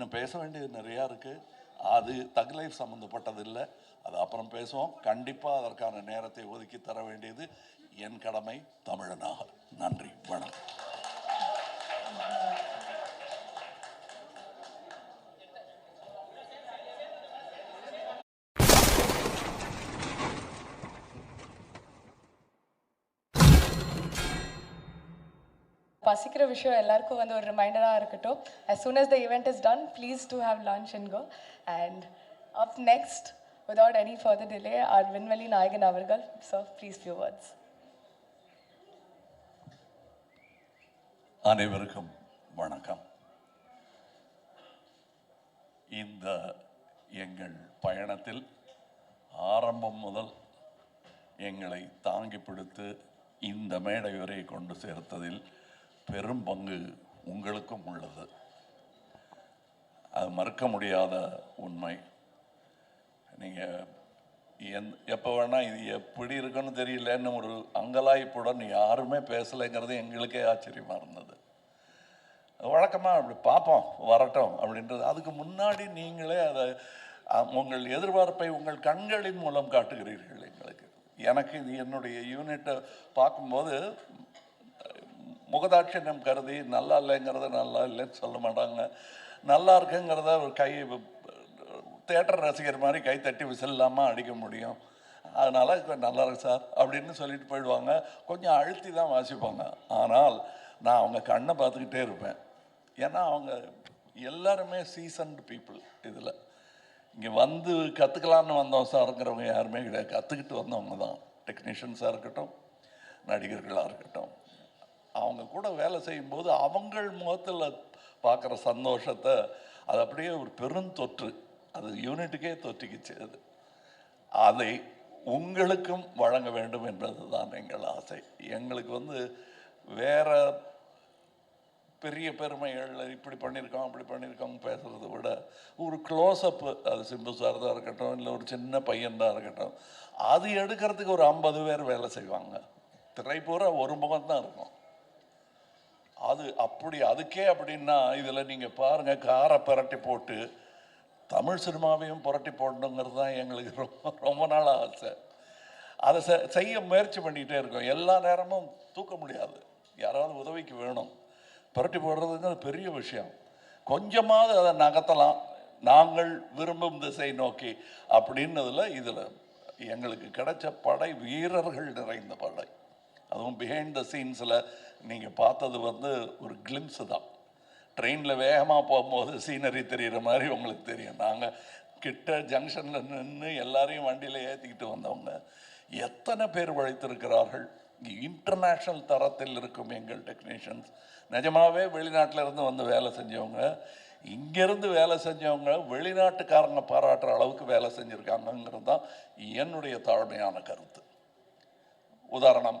இன்னும் பேச வேண்டியது நிறையா இருக்குது அது தக் லைஃப் சம்மந்தப்பட்டது இல்லை. அது அப்புறம் பேசுவோம். கண்டிப்பாக அதற்கான நேரத்தை ஒதுக்கி தர வேண்டியது என் கடமை தமிழனாக. நன்றி. வணக்கம். பசிக்கிற விஷயம் எல்லாருக்கும் வந்து ஒரு ரிமைண்டராக இருக்கட்டும். As soon as the event is done please to have lunch and go and up next without any further delay or விண்வெளி நாயகன் அவர்கள் ஸோ ப்ளீஸ் ஃபியூ வேர்ட்ஸ் அனைவருக்கும் வணக்கம். இந்த எங்கள் பயணத்தில் ஆரம்பம் முதல் எங்களை தாங்கி பிடித்து இந்த மேடை வரை கொண்டு சேர்த்ததில் பெரும் பங்கு உங்களுக்கும் உள்ளது. அது மறுக்க முடியாத உண்மை. நீங்கள் எந் எப்போ வேணால் இது எப்படி இருக்குன்னு தெரியலன்னு ஒரு அங்கலாய்ப்புடன் யாருமே பேசலைங்கிறது எங்களுக்கே ஆச்சரியமாக இருந்தது. வழக்கமாக அப்படி பார்ப்போம் வரட்டும் அப்படின்றது. அதுக்கு முன்னாடி நீங்களே அதை உங்கள் எதிர்பார்ப்பை உங்கள் கண்களின் மூலம் காட்டுகிறீர்கள் எங்களுக்கு. எனக்கு இது என்னுடைய யூனிட்டை பார்க்கும்போது முகதாட்சியம் கருதி நல்லா இல்லைங்கிறத நல்லா இல்லைன்னு சொல்ல மாட்டாங்க. நல்லா இருக்குங்கிறத ஒரு கை தேட்டர் ரசிகர் மாதிரி கை தட்டி விசில் இல்லாமல் அடிக்க முடியும். அதனால் நல்லா இருக்கு சார் அப்படின்னு சொல்லிட்டு போயிடுவாங்க. கொஞ்சம் அழுத்தி தான் வாசிப்பாங்க. ஆனால் நான் அவங்க கண்ணை பார்த்துக்கிட்டே இருப்பேன். ஏன்னா அவங்க எல்லாருமே சீசன்டு பீப்புள் இதில். இங்கே வந்து கற்றுக்கலான்னு வந்தோம் சாருங்கிறவங்க யாருமே கிடையாது. கற்றுக்கிட்டு வந்தவங்க தான். டெக்னீஷியன்ஸாக இருக்கட்டும் நடிகர்களாக இருக்கட்டும். அவங்க கூட வேலை செய்யும்போது அவங்கள் முகத்தில் பார்க்குற சந்தோஷத்தை அது அப்படியே ஒரு பெருந்தொற்று. அது யூனிட்டுக்கே தொற்றிக்கிச்சு அது. அதை உங்களுக்கும் வழங்க வேண்டும் என்பது தான் எங்கள் ஆசை. எங்களுக்கு வந்து வேற பெரிய பெருமைகள் இப்படி பண்ணியிருக்கோம் அப்படி பண்ணியிருக்கோம் பேசுகிறத விட ஒரு க்ளோஸ்அப்பு அது சிம்பு சார் தான் இருக்கட்டும் இல்லை ஒரு சின்ன பையன் தான் இருக்கட்டும் அது எடுக்கிறதுக்கு ஒரு ஐம்பது பேர் வேலை செய்வாங்க. திரை பூரா ஒரு முகம் தான் இருக்கும். அது அப்படி அதுக்கே அப்படின்னா இதில் நீங்கள் பாருங்கள் காரை புரட்டி போட்டு தமிழ் சினிமாவையும் புரட்டி போடணுங்கிறது தான் எங்களுக்கு ரொம்ப ரொம்ப நாள் ஆசை. அதை செ- செய்ய முயற்சி பண்ணிக்கிட்டே இருக்கோம். எல்லா நேரமும் தூக்க முடியாது. யாராவது உதவிக்கு வேணும். புரட்டி போடுறதுங்கிறது பெரிய விஷயம். கொஞ்சமாவது அதை நகர்த்தலாம். நாங்கள் விரும்பும் திசை நோக்கி அப்படின்னதில் இதில் எங்களுக்கு கிடைச்ச படை வீரர்கள் நிறைந்த படை. அதுவும் பிஹைண்ட் த சீன்ஸில் நீங்கள் பார்த்தது வந்து ஒரு கிளிம்ஸு தான். ட்ரெயினில் வேகமாக போகும்போது சீனரி தெரிகிற மாதிரி உங்களுக்கு தெரியும். நாங்கள் கிட்ட ஜங்ஷனில் நின்று எல்லாரையும் வண்டியில் ஏற்றிக்கிட்டு வந்தவங்க. எத்தனை பேர் உழைத்திருக்கிறார்கள்? இன்டர்நேஷ்னல் தரத்தில் இருக்கும் எங்கள் டெக்னீஷியன்ஸ் நிஜமாவே வெளிநாட்டில் இருந்து வந்து வேலை செஞ்சவங்க. இங்கேருந்து வேலை செஞ்சவங்க வெளிநாட்டுக்காரங்க பாராட்டுற அளவுக்கு வேலை செஞ்சுருக்காங்கங்கிறது தான் என்னுடைய தாழ்மையான கருத்து. உதாரணம்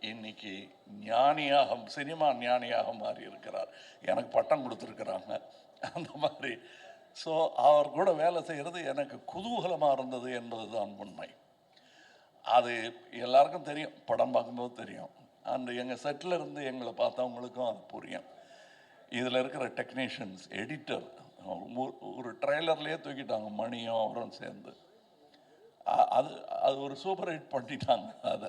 இன்னைக்கு ஞானியாக சினிமா ஞானியாக மாறி இருக்கிறார் எனக்கு பட்டம் கொடுத்துருக்குறாங்க. அந்த மாதிரி. ஸோ அவர் கூட வேலை செய்கிறது எனக்கு குதூகலமாக இருந்தது என்பது தான் உண்மை. அது எல்லாருக்கும் தெரியும். படம் பார்க்கும்போது தெரியும். அந்த எங்கள் செட்டில் இருந்து எங்களை பார்த்தவங்களுக்கும் அது புரியும். இதில் இருக்கிற டெக்னீஷியன்ஸ் எடிட்டர் ஒரு ட்ரெய்லர்லேயே தூக்கிட்டாங்க. மணியும் அவரும் சேர்ந்து. அது அது ஒரு சூப்பர் ஹிட் பண்ணிட்டாங்க. அதை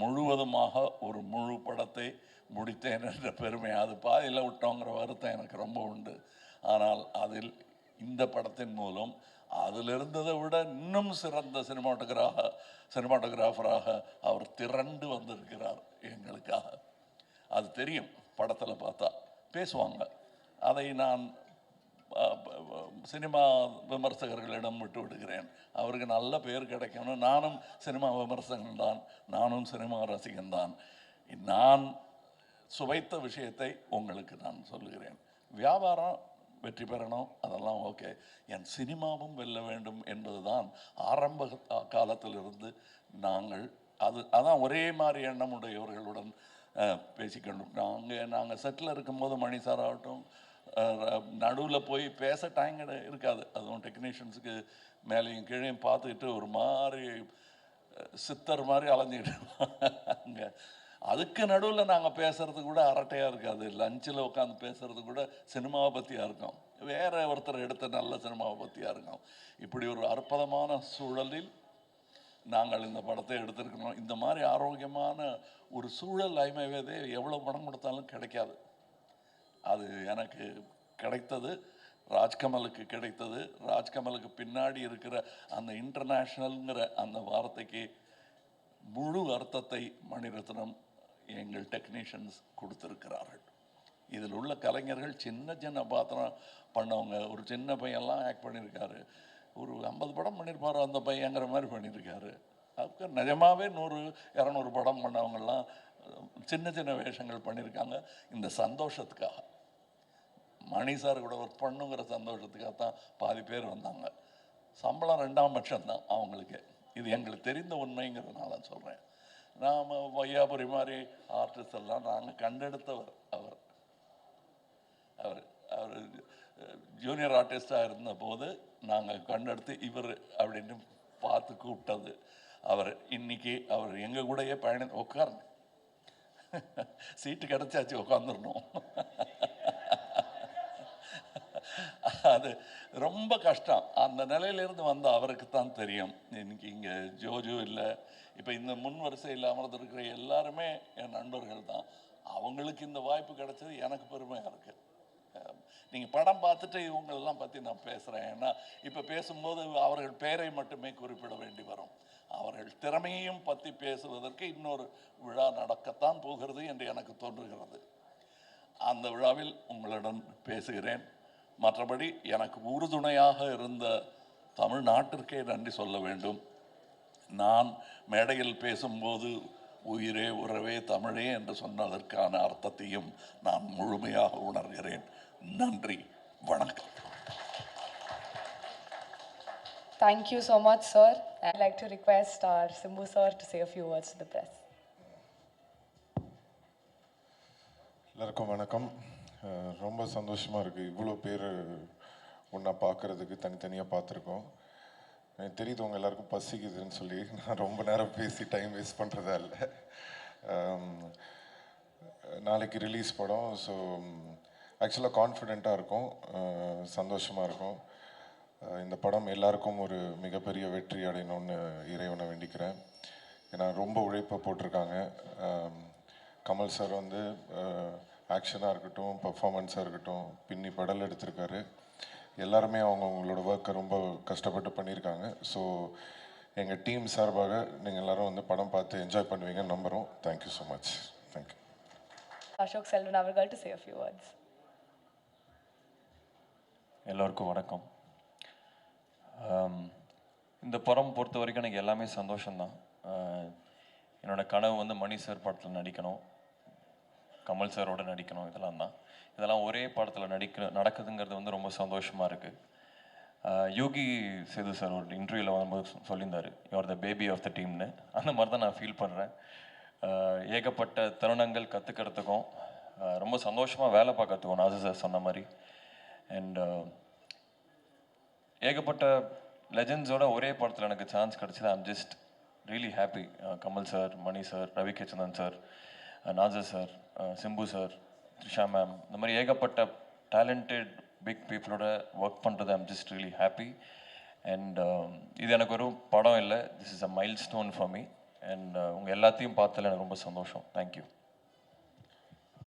முழுவதுமாக ஒரு முழு படத்தை முடித்தேன் என்ற பெருமை. அது பாதியில் விட்டோங்கிற வருத்தம் எனக்கு ரொம்ப உண்டு. ஆனால் அதில் இந்த படத்தின் மூலம் அதில் இருந்ததை விட இன்னும் சிறந்த சினிமாட்டோகிராக சினிமாட்டோகிராஃபராக அவர் திரண்டு வந்திருக்கிறார் எங்களுக்காக. அது தெரியும் படத்தில் பார்த்தா. பேசுவாங்க. அதை நான் சினிமா விமர்சகர்களிடம் விட்டு விடுகிறேன். அவருக்கு நல்ல பேர் கிடைக்கணும். நானும் சினிமா விமர்சகன் தான் நானும் சினிமா ரசிகன் தான் நான் சுவைத்த விஷயத்தை உங்களுக்கு நான் சொல்லுகிறேன். வியாபாரம் வெற்றி பெறணும். அதெல்லாம் ஓகே. என் சினிமாவும் வெல்ல வேண்டும் என்பதுதான் ஆரம்ப காலத்திலிருந்து நாங்கள் அது அதான் ஒரே மாதிரி எண்ணம் உடையவர்களுடன் அஹ், பேசிக்கொண்டோம் நாங்கள் நாங்கள் செட்டில் இருக்கும்போது மணி சார் ஆகட்டும் நடுவில் போய் பேச டைம் இருக்காது. அதுவும் டெக்னீஷியன்ஸுக்கு மேலேயும் கீழேயும் பார்த்துக்கிட்டு ஒரு மாதிரி சித்தர் மாதிரி அலைஞ்சிக்கிட்டு அதுக்கு நடுவில் நாங்கள் பேசுகிறது கூட அரட்டையாக இருக்காது. லஞ்சில் உட்காந்து பேசுகிறது கூட சினிமாவை பற்றியாக இருக்கும். வேற ஒருத்தர் எடுத்த நல்ல சினிமாவை பற்றியாக இருக்கும். இப்படி ஒரு அற்புதமான சூழலில் நாங்கள் இந்த படத்தை எடுத்திருக்கணும் இந்த மாதிரி ஆரோக்கியமான ஒரு சூழல் ஐமவேதே எவ்வளோ படம் கொடுத்தாலும் கிடைக்காது. அது எனக்கு கிடைத்தது ராஜ்கமலுக்கு கிடைத்தது. ராஜ்கமலுக்கு பின்னாடி இருக்கிற அந்த இன்டர்நேஷ்னலுங்கிற அந்த வார்த்தைக்கு முழு அர்த்தத்தை மணிரத்னம் எங்கள் டெக்னீஷியன்ஸ் கொடுத்துருக்கிறார்கள். இதில் உள்ள கலைஞர்கள் சின்ன சின்ன பாத்திரம் பண்ணவங்க. ஒரு சின்ன பையன்லாம் ஆக்ட் பண்ணியிருக்காரு. ஒரு ஐம்பது படம் பண்ணியிருப்பார் அந்த பையங்கிற மாதிரி பண்ணியிருக்காரு. அதுக்கு நிஜமாவே நூறு இரநூறு படம் பண்ணவங்கெல்லாம் சின்ன சின்ன வேஷங்கள் பண்ணியிருக்காங்க. இந்த சந்தோஷத்துக்காக. மணி சார் கூட ஒர்க் பண்ணுங்கிற சந்தோஷத்துக்காக தான் பாதி பேர் வந்தாங்க. சம்பளம் ரெண்டாம் பட்சம் தான் அவங்களுக்கு. இது எங்களுக்கு தெரிந்த உண்மைங்கிறதுனால சொல்கிறேன் நாம் வையாபுரி மாதிரி ஆர்டிஸ்ட் எல்லாம் நாங்கள் கண்டெடுத்தவர் அவர். அவர் அவர் ஜூனியர் ஆர்டிஸ்டாக இருந்தபோது நாங்கள் கண்டெடுத்து இவர் அப்படின்னு பார்த்து கூப்பிட்டது. அவர் இன்னைக்கு அவர் எங்கள் கூடயே பயணம் உட்காருங்க. சீட்டு கிடச்சாச்சு உட்காந்துடணும் அது ரொம்ப கஷ்டம். அந்த நிலையிலேருந்து வந்த அவருக்கு தான் தெரியும். இன்னைக்கு இங்கே ஜோஜோ இல்லை. இப்போ இந்த முன் வரிசையில் அமர்ந்திருக்கிற எல்லாருமே என் நண்பர்கள் தான். அவங்களுக்கு இந்த வாய்ப்பு கிடைச்சது எனக்கு பெருமையாக இருக்குது நீங்கள் படம் பார்த்துட்டு இவங்களெல்லாம் பற்றி நான் பேசுகிறேன் ஏன்னா இப்போ பேசும்போது அவர்கள் பெயரை மட்டுமே குறிப்பிட வேண்டி வரும். அவர்கள் திறமையையும் பற்றி பேசுவதற்கு இன்னொரு விழா நடக்கத்தான் போகிறது என்று எனக்கு தோன்றுகிறது. அந்த விழாவில் உங்களுடன் பேசுகிறேன். மற்றபடி எனக்கு உறுதுணையாக இருந்த தமிழ்நாட்டிற்கே நன்றி சொல்ல வேண்டும். நான் மேடையில் பேசும்போது உயிரே உறவே தமிழே என்று சொன்னதற்கான அர்த்தத்தையும் நான் முழுமையாக உணர்கிறேன். நன்றி. வணக்கம். Thank you so much, sir. I'd like to request our Simbu sir to say a few words to the press. எல்லாருக்கும் வணக்கம். ரொம்ப சந்தோஷமாக இருக்குது இவ்வளோ பேர் ஒன்றா பார்க்குறதுக்கு தனித்தனியாக பார்த்துருக்கோம் எனக்கு தெரியுது உங்கள் எல்லாருக்கும் பசிக்குதுன்னு சொல்லி. நான் ரொம்ப நேரம் பேசி டைம் வேஸ்ட் பண்ணுறதா இல்லை நாளைக்கு ரிலீஸ் படம். ஸோ ஆக்சுவலாக கான்ஃபிடெண்ட்டாக இருக்கும். சந்தோஷமாக இருக்கும். இந்த படம் எல்லாருக்கும் ஒரு மிகப்பெரிய வெற்றி அடையணும்னு இறைவனை வேண்டிக்கிறேன். ஏன்னா ரொம்ப உழைப்பை போட்டிருக்காங்க. கமல் சார் வந்து ஆக்ஷனாக இருக்கட்டும் பர்ஃபாமன்ஸாக இருக்கட்டும் பின்னி படல் எடுத்திருக்காரு. எல்லாருமே அவங்க அவங்களோட ஒர்க்கை ரொம்ப கஷ்டப்பட்டு பண்ணியிருக்காங்க. ஸோ எங்கள் டீம் சார்பாக நீங்கள் எல்லாரும் வந்து படம் பார்த்து என்ஜாய் பண்ணுவீங்கன்னு நம்புகிறோம் thank you so much thank you Ashok Selvan Avargal to say a few words. எல்லோருக்கும் வணக்கம். இந்த படம் பொறுத்த வரைக்கும் எனக்கு எல்லாமே சந்தோஷம்தான். ஆஹ், என்னோட கனவு வந்து மணி சார் படத்தில் நடிக்கணும். கமல் சாரோட நடிக்கணும் இதெல்லாம் தான். இதெல்லாம் ஒரே படத்தில் நடிக்க நடக்குதுங்கிறது வந்து ரொம்ப சந்தோஷமாக இருக்குது யோகி சேது சார் ஒரு இன்டர்வியூவில் வரும்போது சொல்லியிருந்தார் you're the baby of the டீம்னு அந்த மாதிரி தான் நான் ஃபீல் பண்ணுறேன் ஏகப்பட்ட தருணங்கள் கற்றுக்கிறதுக்கும் ரொம்ப சந்தோஷமாக வேலை பார்க்கறதுக்கும் நாசு சார் சொன்ன மாதிரி. அண்ட் ஏகப்பட்ட லெஜண்ட்ஸோட ஒரே படத்தில் எனக்கு சான்ஸ் கிடச்சிது. I'm just really happy Kamal sir Mani sir Ravi K Chandran sir Nassar sir Simbu sir Trisha ma'am இந்த மாதிரி ஏகப்பட்ட டேலண்டட் பிக் பீப்புளோட ஒர்க் பண்ணுறது I'm just really happy and இது எனக்கு ஒரு படம் இல்லை. This is a milestone for me and உங்கள் எல்லாத்தையும் பார்த்ததில் எனக்கு ரொம்ப சந்தோஷம். தேங்க்யூ